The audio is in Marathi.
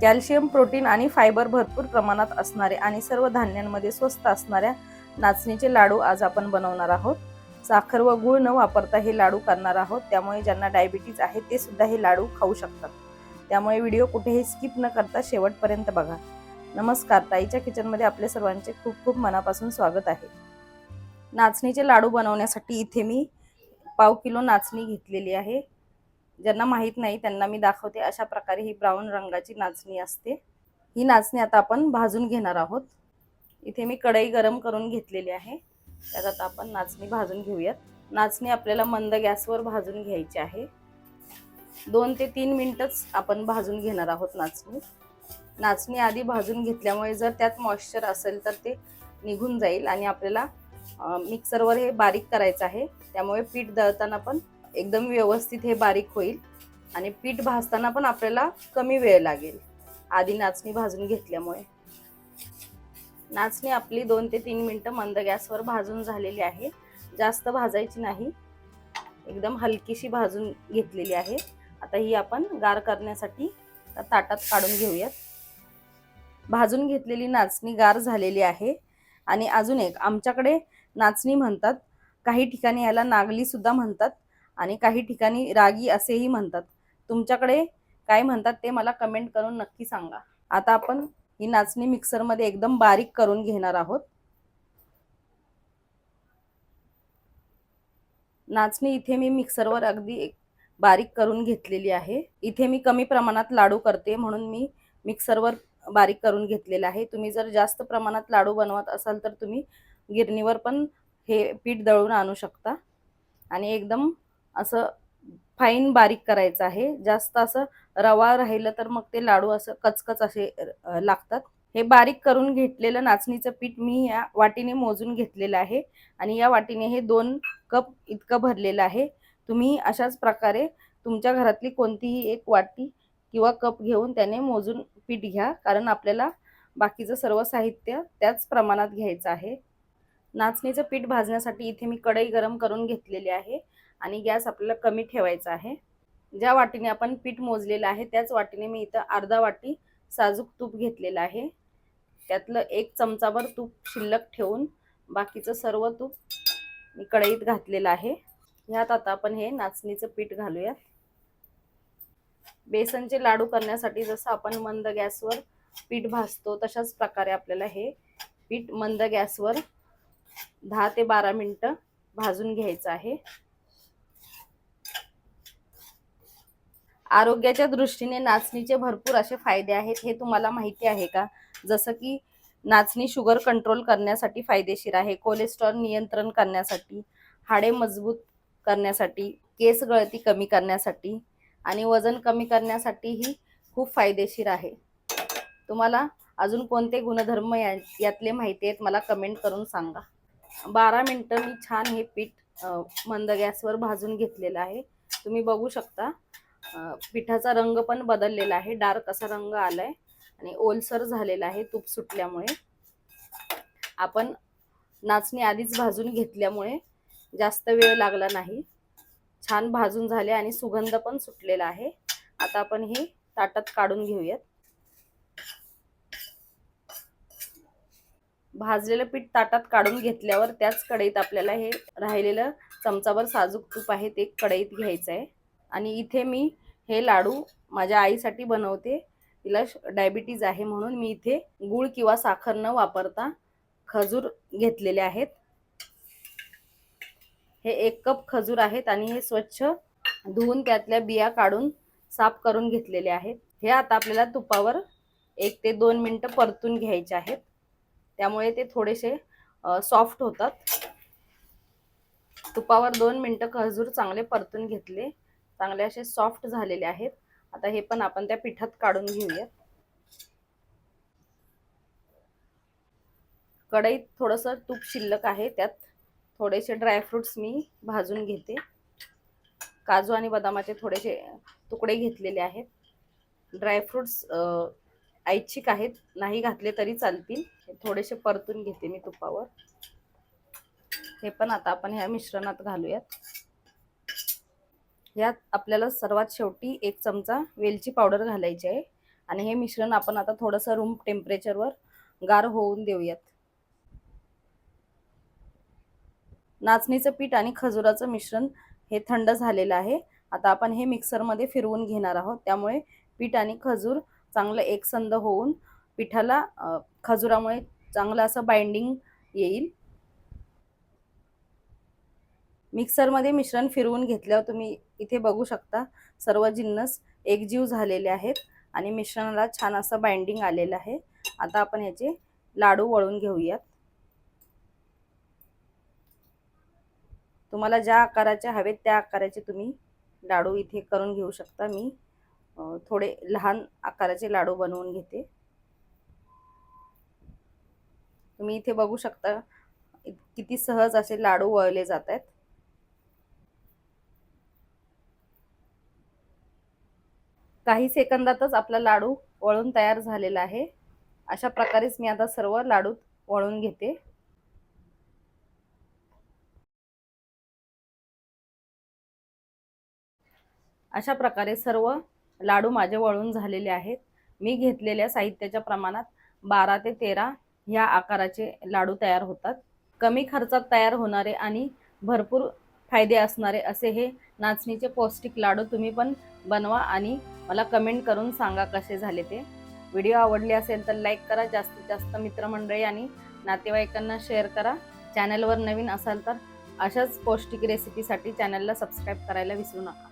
कॅल्शियम प्रोटीन आणि फायबर भरपूर प्रमाणात असणारे आणि सर्व धान्यांमध्ये स्वस्त असणाऱ्या नाचणीचे लाडू आज आपण बनवणार आहोत. साखर व गूळ न वापरता हे लाडू करणार आहोत. त्यामुळे ज्यांना डायबिटीज आहे ते सुद्धा हे लाडू खाऊ शकतात. त्यामुळे व्हिडिओ कुठेही स्किप न करता शेवटपर्यंत बघा. नमस्कार. ताईच्या किचनमध्ये आपल्या सर्वांचे खूप खूप मनापासून स्वागत आहे. नाचणीचे लाडू बनवण्यासाठी इथे मी पाव किलो नाचणी घेतलेली आहे. ज्यांना माहीत नाही त्यांना मी दाखवते. अशा प्रकारे ही ब्राऊन रंगाची नाचणी असते. ही नाचणी आता आपण भाजून घेणार आहोत. इथे मी कढई गरम करून घेतलेली आहे. त्यात आता आपण नाचणी भाजून घेऊयात. नाचणी आपल्याला मंद गॅसवर भाजून घ्यायची आहे. दोन ते तीन मिनटंच आपण भाजून घेणार आहोत नाचणी. नाचणी आधी भाजून घेतल्यामुळे जर त्यात मॉइश्चर असेल तर ते निघून जाईल आणि आपल्याला मिक्सरवर हे बारीक करायचं आहे. त्यामुळे पीठ दळताना पण एकदम व्यवस्थित हे बारीक होईल आणि पीठ भाजताना पण आपल्याला कमी वेळ लागेल. आधी नाचणी भाजून घेतल्यामुळे. नाचणी आपली दोन ते तीन मिनटं मंद गॅसवर भाजून झालेली आहे. जास्त भाजायची नाही. एकदम हलकीशी भाजून घेतलेली आहे. आता ही आपण गार करण्यासाठी ताटात काढून घेऊयात. भाजून घेतलेली नाचणी गार झालेली आहे. आणि अजून एक आमच्याकडे नाचणी म्हणतात काही ठिकाणी याला नागली सुद्धा म्हणतात. आणि काही ठिकाणी रागी असेही म्हणतात. तुमच्याकडे काय म्हणतात ते मला कमेंट करून नक्की सांगा. आता आपण ही नाचणी मिक्सरमध्ये एकदम बारीक करून घेणार आहोत. नाचणी इथे मी मिक्सरवर अगदी एक बारीक करून घेतलेली आहे. इथे मी कमी प्रमाणात लाडू करते म्हणून मी मिक्सरवर बारीक करून घेतलेलं आहे. तुम्ही जर जास्त प्रमाणात लाडू बनवत असाल तर तुम्ही गिरणीवर पण हे पीठ दळून आणू शकता. आणि एकदम असं फाईन बारीक करायचं आहे. जास्त असं रवा राहिलं तर मग ते लाडू असं कचकच असे लागतात. हे बारीक करून घेतलेलं नाचणीचं पीठ मी या वाटीने मोजून घेतलेलं आहे. आणि या वाटीने हे दोन कप इतकं भरलेलं आहे. तुम्ही अशाच प्रकारे तुमच्या घरातली कोणतीही एक वाटी किंवा कप घेऊन त्याने मोजून पीठ घ्या. कारण आपल्याला बाकीचं सर्व साहित्य त्याच प्रमाणात घ्यायचं आहे. नाचणीचं पीठ भाजण्यासाठी इथे मी कढई गरम करून घेतलेली आहे. आणि गॅस आपल्याला कमी ठेवायचा आहे. ज्या वाटीने आपण पीठ मोजलेलं आहे त्याच वाटीने मी इथं अर्धा वाटी साजूक तूप घेतलेलं आहे. त्यातलं एक चमचाभर तूप शिल्लक ठेवून बाकीचं सर्व तूप मी कढईत घातलेलं आहे. ह्यात आता आपण हे नाचणीचं पीठ घालूयात. बेसनचे लाडू करण्यासाठी जसं आपण मंद गॅसवर पीठ भाजतो तशाच प्रकारे आपल्याला हे पीठ मंद गॅसवर दहा ते बारा मिनटं भाजून घ्यायचं आहे. आरोग्याच्या दृष्टीने नाचणीचे भरपूर असे फायदे आहेत हे तुम्हाला माहिती आहे का? जसं की नाचणी शुगर कंट्रोल करण्यासाठी फायदेशीर आहे कोलेस्ट्रॉल नियंत्रण करण्यासाठी हाडे मजबूत करण्यासाठी केस गळती कमी करण्यासाठी आणि वजन कमी करण्यासाठीही खूप फायदेशीर आहे. तुम्हाला अजून कोणते गुणधर्म या यातले माहिती आहेत मला कमेंट करून सांगा. बारा मिनटं मी छान हे पीठ मंद गॅसवर भाजून घेतलेलं आहे. तुम्ही बघू शकता. पिठाचा रंग पण बदललेला आहे. डार्क असा रंग आलाय आणि ओलसर झालेला आहे तूप सुटल्यामुळे. आपण नाचणी आधीच भाजून घेतल्यामुळे जास्त वेळ लागला नाही. छान भाजून झाले आणि सुगंध पण सुटलेला आहे. आता आपण हे ताटात काढून घेऊयात. भाजलेलं पीठ ताटात काढून घेतल्यावर त्याच कढईत आपल्याला हे राहिलेलं चमचाभर साजूक तूप आहे ते कढईत घ्यायचं आहे आणि इथे मी हे लाडू माझ्या आईसाठी बनवते. तिला डायबिटीज आहे म्हणून मी इथे गूळ किंवा साखर न वापरता खजूर घेतलेले आहेत. हे एक कप खजूर आहेत आणि हे स्वच्छ धुवून त्यातल्या बिया काढून साफ करून घेतलेले आहेत. हे आता आपल्याला तुपावर एक ते दोन मिनटं परतून घ्यायचे आहेत. त्यामुळे ते थोडेसे सॉफ्ट होतात. तुपावर दोन मिनटं खजूर चांगले परतून घेतले. चांगले असे सॉफ्ट झालेले आहेत. आता हे पण आपण त्या पिठात काढून घेऊयात. कढईत थोडंसं तूप शिल्लक आहे. त्यात थोडेसे ड्रायफ्रुट्स मी भाजून घेते. काजू आणि बदामाचे थोडेसे तुकडे घेतलेले आहेत. ड्रायफ्रुट्स ऐच्छिक आहेत. नाही घातले तरी चालतील. थोडेसे परतून घेते मी तुपावर. हे पण आता आपण ह्या मिश्रणात घालूयात. यात आपल्याला सर्वात शेवटी एक चमचा वेलची पावडर घालायची आहे. आणि हे मिश्रण आपण आता थोडंसं रूम टेम्परेचरवर गार होऊन देऊयात. नाचणीचं पीठ आणि खजुराचं मिश्रण हे थंड झालेलं आहे. आता आपण हे मिक्सरमध्ये फिरवून घेणार आहोत. त्यामुळे पीठ आणि खजूर चांगलं एकसंध होऊन पिठाला खजुरामुळे चांगलं असं बाइंडिंग येईल. मिक्सरमध्ये मिश्रण फिरवून घेतल्यावर तुम्ही इथे बघू शकता सर्व जिन्नस एकजीव झालेले आहेत आणि मिश्रणाला छान असं बाइंडिंग आलेलं आहे. आता आपण याचे लाडू वळून घेऊयात. तुम्हाला ज्या आकाराचे हवेत त्या आकाराचे तुम्ही लाडू इथे करून घेऊ शकता. मी थोडे लहान आकाराचे लाडू बनवून घेते. तुम्ही इथे बघू शकता किती सहज असे लाडू वळले जात आहेत. काही सेकंदातच आपला लाडू वळून तयार झालेला आहे. अशा प्रकारेच मी आता सर्व लाडू वळून घेते. अशा प्रकारे सर्व लाडू माझे वळून झालेले आहेत. मी घेतलेल्या साहित्याच्या प्रमाणात बारा ते तेरा ह्या आकाराचे लाडू तयार होतात. कमी खर्चात तयार होणारे आणि भरपूर फायदे असणारे असे हे नाचणीचे पौष्टिक लाडू तुम्ही पण बनवा आणि मला कमेंट करून सांगा कसे झाले ते. व्हिडिओ आवडले असेल तर लाईक करा जास्तीत जास्त मित्रमंडळी आणि नातेवाईकांना शेअर करा. चॅनलवर नवीन असाल तर अशाच पौष्टिक रेसिपीसाठी चॅनलला सबस्क्राईब करायला विसरू नका.